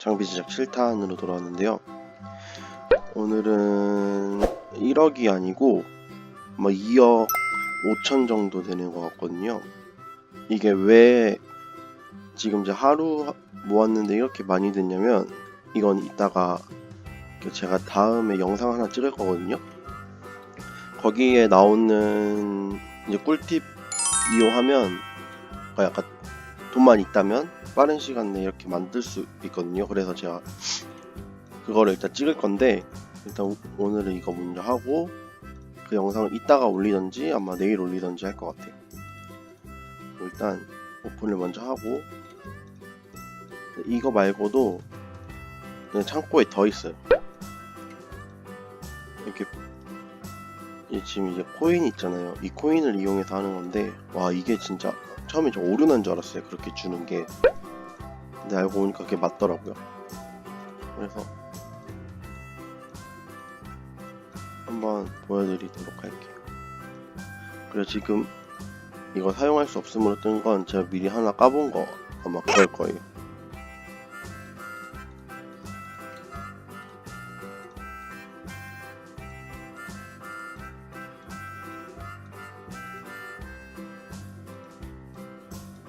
장비 제작 7탄으로 돌아왔는데요. 오늘은 1억이 아니고 뭐 2억 5천 정도 되는 것 같거든요. 이게 왜 지금 이제 하루 모았는데 이렇게 많이 됐냐면 이건 이따가 그 제가 다음에 영상 하나 찍을 거거든요. 거기에 나오는 이제 꿀팁 이용하면 그러니까 약간 돈만 있다면 빠른 시간 내에 이렇게 만들 수 있거든요. 그래서 제가 그거를 일단 찍을 건데 일단 오- 오늘은 이거 먼저 하고 그 영상을 이따가 올리던지 아마 내일 올리던지 할 것 같아요. 일단 오픈을 먼저 하고 이거 말고도 그냥 창고에 더 있어요. 이렇게 이 지금 이제 코인 있잖아요. 이 코인을 이용해서 하는 건데 와 이게 진짜 처음에 좀 오르는 줄 알았어요. 그렇게 주는 게 근데 알고 보니까 그게 맞더라고요. 그래서 한번 보여드리도록 할게요. 그리고 지금 이거 사용할 수 없음으로 뜬 건 제가 미리 하나 까본 거 아마 그럴 거예요.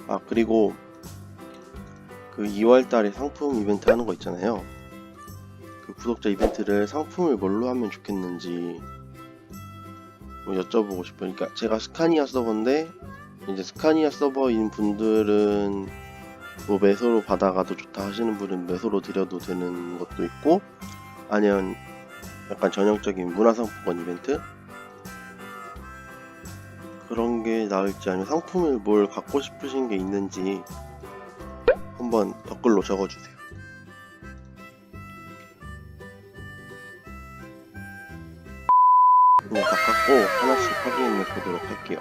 아 그리고 그 2월 달에 상품 이벤트 하는 거 있잖아요. 그 구독자 이벤트를 상품을 뭘로 하면 좋겠는지 뭐 여쭤보고 싶어요. 그러니까 제가 스카니아 서버인데 이제 스카니아 서버인 분들은 뭐 매소로 받아가도 좋다 하시는 분은 매소로 드려도 되는 것도 있고 아니면 약간 전형적인 문화상품권 이벤트 그런 게 나을지 아니면 상품을 뭘 갖고 싶으신 게 있는지 한번 댓글로 적어주세요. 다 깎고 하나씩 확인해 보도록 할게요.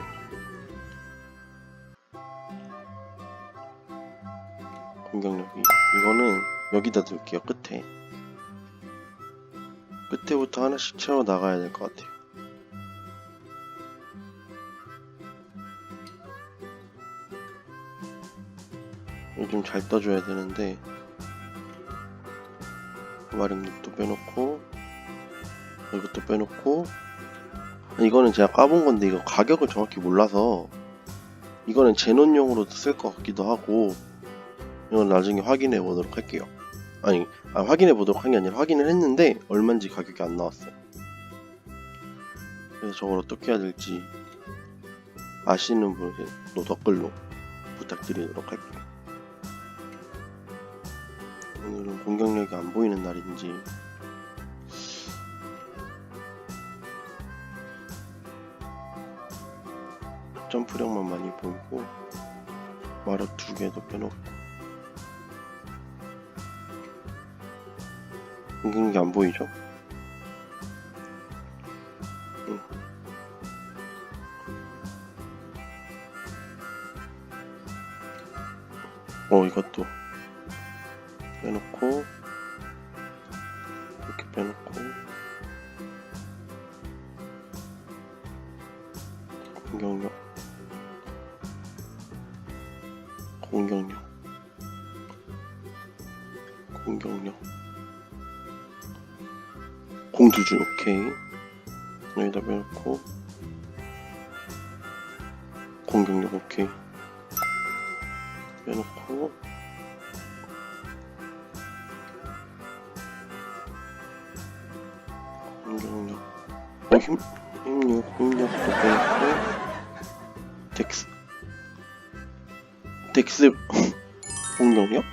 공격력이 이거는 여기다 둘게요 끝에 끝에부터 하나씩 채워 나가야 될 것 같아요. 요즘 잘 떠줘야 되는데 마력력도 빼놓고 이것도 빼놓고 이거는 제가 까본 건데 이거 가격을 정확히 몰라서 이거는 제논용으로도 쓸 것 같기도 하고 이건 나중에 확인해 보도록 할게요. 아니 아, 확인해 보도록 한 게 아니라 확인을 했는데 얼마인지 가격이 안 나왔어요. 그래서 저걸 어떻게 해야 될지 아시는 분도 댓글로 부탁드리도록 할게요 오늘은 공격력이 안 보이는 날인지 점프력만 많이 보이고 마력 두 개도 빼놓고 공격력이 안 보이죠? 응. 어 이것도 빼놓고 이렇게 빼놓고. 공격력. 공격력. 공격력. 공두줄 오케이. 여기다 빼놓고. 공격력 오케이. 빼놓고 힘, 힘력 공격도 빼놓고 덱스 덱스 공격력?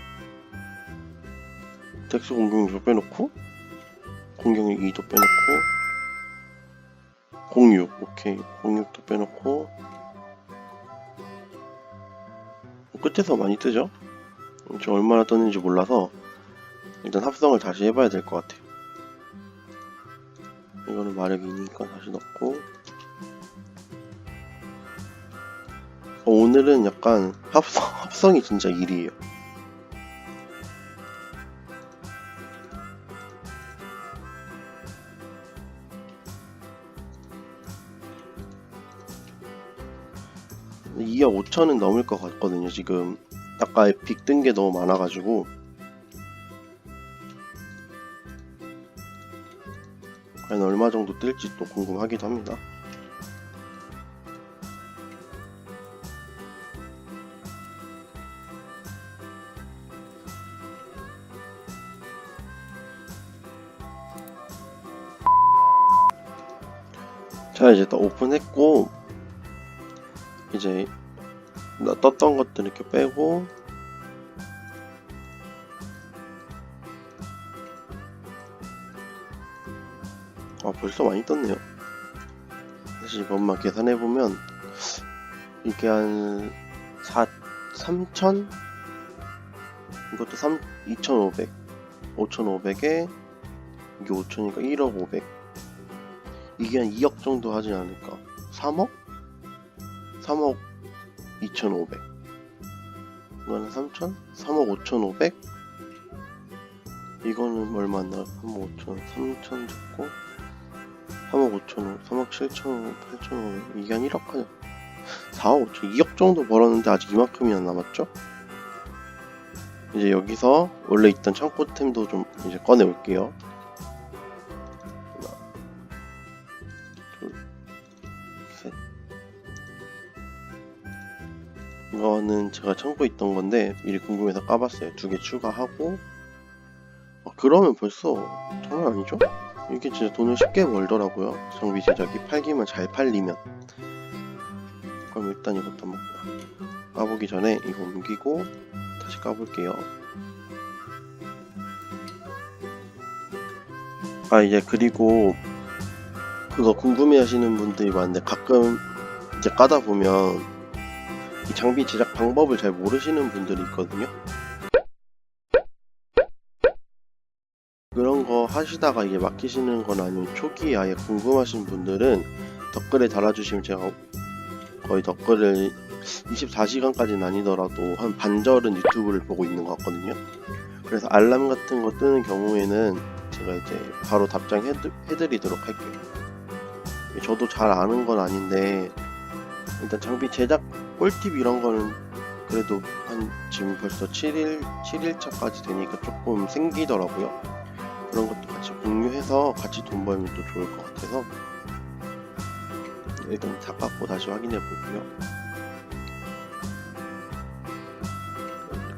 덱스 공격력 빼놓고 공격력 2도 빼놓고 공육 오케이 공육도 빼놓고 끝에서 많이 뜨죠? 저 얼마나 떴는지 몰라서 일단 합성을 다시 해봐야 될 것 같아요 이거는 마력 2니까 다시 넣고 어, 오늘은 약간 합성, 합성이 진짜 일이에요. 이게 5천은 넘을 것 같거든요, 지금. 아까 빅뜬게 너무 많아가지고. 과연 얼마 정도 뜰지 또 궁금하기도 합니다. 자 이제 또 오픈했고 이제 나 떴던 것들 이렇게 빼고 아 벌써 많이 떴네요. 사실 이것만 계산해보면 이게 한 4, 3천? 이것도 3, 2,500 5,500에 이게 5천이니까 1억 500 이게 한 2억 정도 하지 않을까? 3억? 3억 2,500 이거는 3천? 3억 5,500 이거는 얼마 안 나와 3억 5천 3천 잡고 3억 5천 3억 7천 8천 이게 한 1억 하냐? 4억 5천 2억 정도 벌었는데 아직 이만큼이나 남았죠? 이제 여기서 원래 있던 창고템도 좀 이제 꺼내 올게요. 하나 둘 셋. 이거는 제가 창고에 있던 건데 미리 궁금해서 까봤어요. 두 개 추가하고. 아, 그러면 벌써 장난 아니죠? 이게 진짜 돈을 쉽게 벌더라고요. 장비 제작이 팔기만 잘 팔리면. 그럼 일단 이것도 한번 까보기 전에 이거 옮기고 다시 까볼게요. 아 이제 그리고 그거 궁금해하시는 분들이 많은데 가끔 이제 까다 보면 이 장비 제작 방법을 잘 모르시는 분들이 있거든요. 그런 거 하시다가 이게 막히시는 건 아니면 초기에 아예 궁금하신 분들은 댓글에 달아주시면 제가 거의 댓글을 24시간까지는 아니더라도 한 반절은 유튜브를 보고 있는 것 같거든요. 그래서 알람 같은 거 뜨는 경우에는 제가 이제 바로 답장해드리도록 할게요. 저도 잘 아는 건 아닌데 일단 장비 제작 꿀팁 이런 거는 그래도 한 지금 벌써 7일 7일차까지 되니까 조금 생기더라고요. 그런 것도 같이 공유해서 같이 돈 벌면 또 좋을 것 같아서 일단 다 깎고 다시 확인해 볼게요.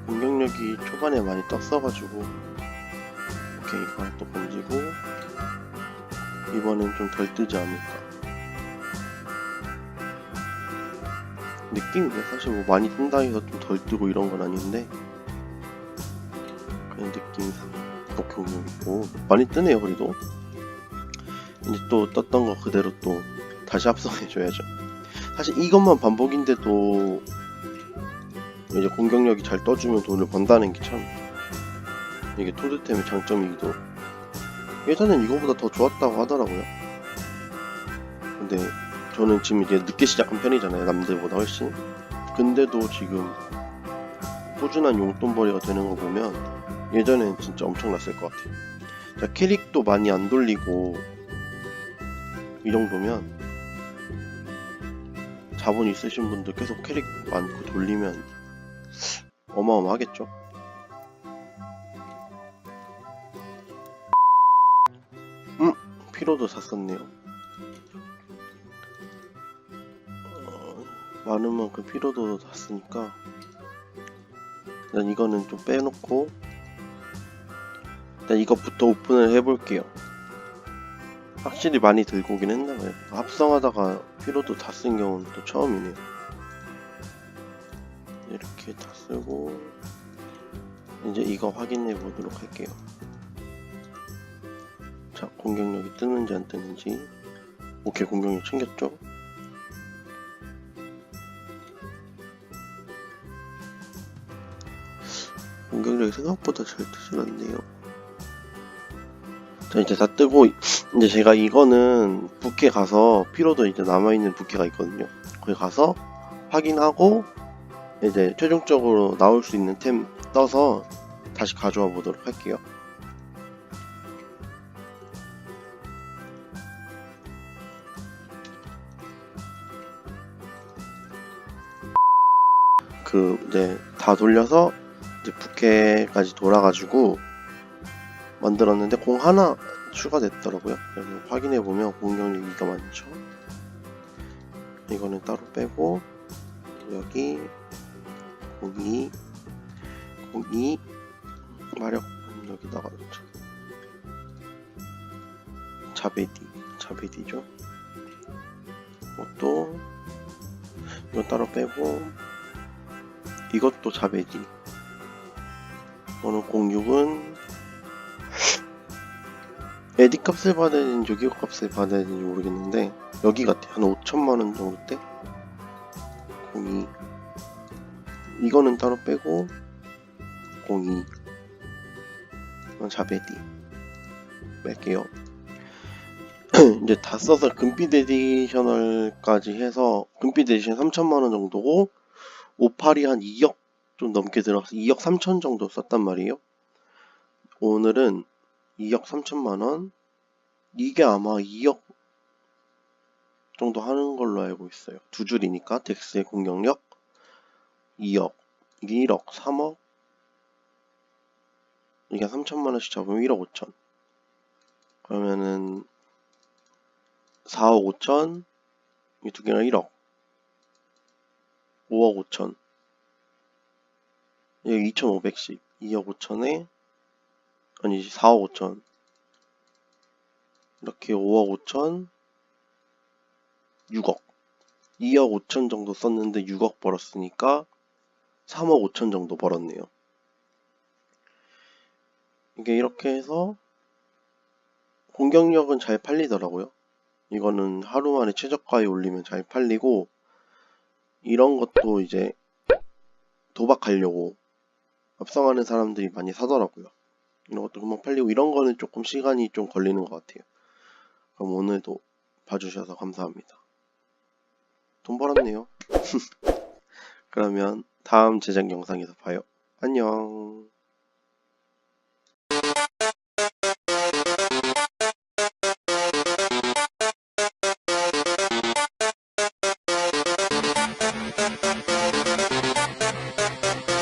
공격력이 초반에 많이 떴어가지고 오케이 이거 하나 또 번지고 이번엔 좀 덜 뜨지 않을까. 느낌이 사실 뭐 많이 뜬다 해서 좀 덜 뜨고 이런 건 아닌데 그냥 느낌상 이렇게 오면 많이 뜨네요 그래도. 이제 또 떴던 거 그대로 또 다시 합성해 줘야죠. 사실 이것만 반복인데도 이제 공격력이 잘 떠주면 돈을 번다는 게 참 이게 토드템의 장점이기도. 예전엔 이거보다 더 좋았다고 하더라고요. 근데 저는 지금 이제 늦게 시작한 편이잖아요 남들보다 훨씬. 근데도 지금 꾸준한 용돈벌이가 되는 거 보면 예전엔 진짜 엄청났을 것 같아요. 자, 캐릭도 많이 안 돌리고 이 정도면 자본 있으신 분들 계속 캐릭 많고 돌리면 어마어마하겠죠. 음, 피로도 샀었네요. 어, 많은 만큼 피로도 샀으니까 일단 이거는 좀 빼놓고 일단 이것부터 오픈을 해볼게요. 확실히 많이 들고 오긴 했나봐요. 합성하다가 피로도 다 쓴 경우는 또 처음이네요. 이렇게 다 쓰고 이제 이거 확인해 보도록 할게요. 자, 공격력이 뜨는지 안 뜨는지. 오케이, 공격력 챙겼죠? 공격력이 생각보다 잘 뜨진 않네요. 자 이제 다 뜨고 이제 제가 이거는 부캐 가서 피로도 이제 남아있는 부캐가 있거든요. 거기 가서 확인하고 이제 최종적으로 나올 수 있는 템 떠서 다시 가져와 보도록 할게요. 그 이제 다 돌려서 이제 부캐까지 돌아가지고 만들었는데 공 하나 추가됐더라고요. 그래서 확인해 보면 공격력이 더 많죠. 이거는 따로 빼고 여기 02 02 마력 여기다가 넣죠. 자베디 자베디죠. 이것도 이거 따로 빼고 이것도 자베디. 오늘 06은 에디 값을 받아야 되는지 여기 값을 받아야 되는지 모르겠는데 여기 같아. 한 5천만원 정도 때02 이거는 따로 빼고 02 이건 자베디. 뺄게요. 이제 다 써서 금빛 에디셔널까지 해서 금빛 에디션 3천만원 정도고 58이 한 2억 좀 넘게 들어가서 2억 3천 정도 썼단 말이에요. 오늘은 2억 3천만 원. 이게 아마 2억 정도 하는 걸로 알고 있어요. 두 줄이니까 덱스의 공격력 2억, 이게 1억, 3억. 이게 3천만 원씩 잡으면 1억 5천. 그러면은 4억 5천. 이 두 개가 1억. 5억 5천. 이게 2,500씩. 2억 5천에 아니 4억 5천. 이렇게 5억 5천 6억. 2억 5천 정도 썼는데 6억 벌었으니까 3억 5천 정도 벌었네요. 이게 이렇게 해서 공격력은 잘 팔리더라고요. 이거는 하루 만에 최저가에 올리면 잘 팔리고 이런 것도 이제 도박하려고 합성하는 사람들이 많이 사더라고요 이런 것도 금방 팔리고 이런 거는 조금 시간이 좀 걸리는 것 같아요. 그럼 오늘도 봐주셔서 감사합니다. 돈 벌었네요. 그러면 다음 제작 영상에서 봐요. 안녕.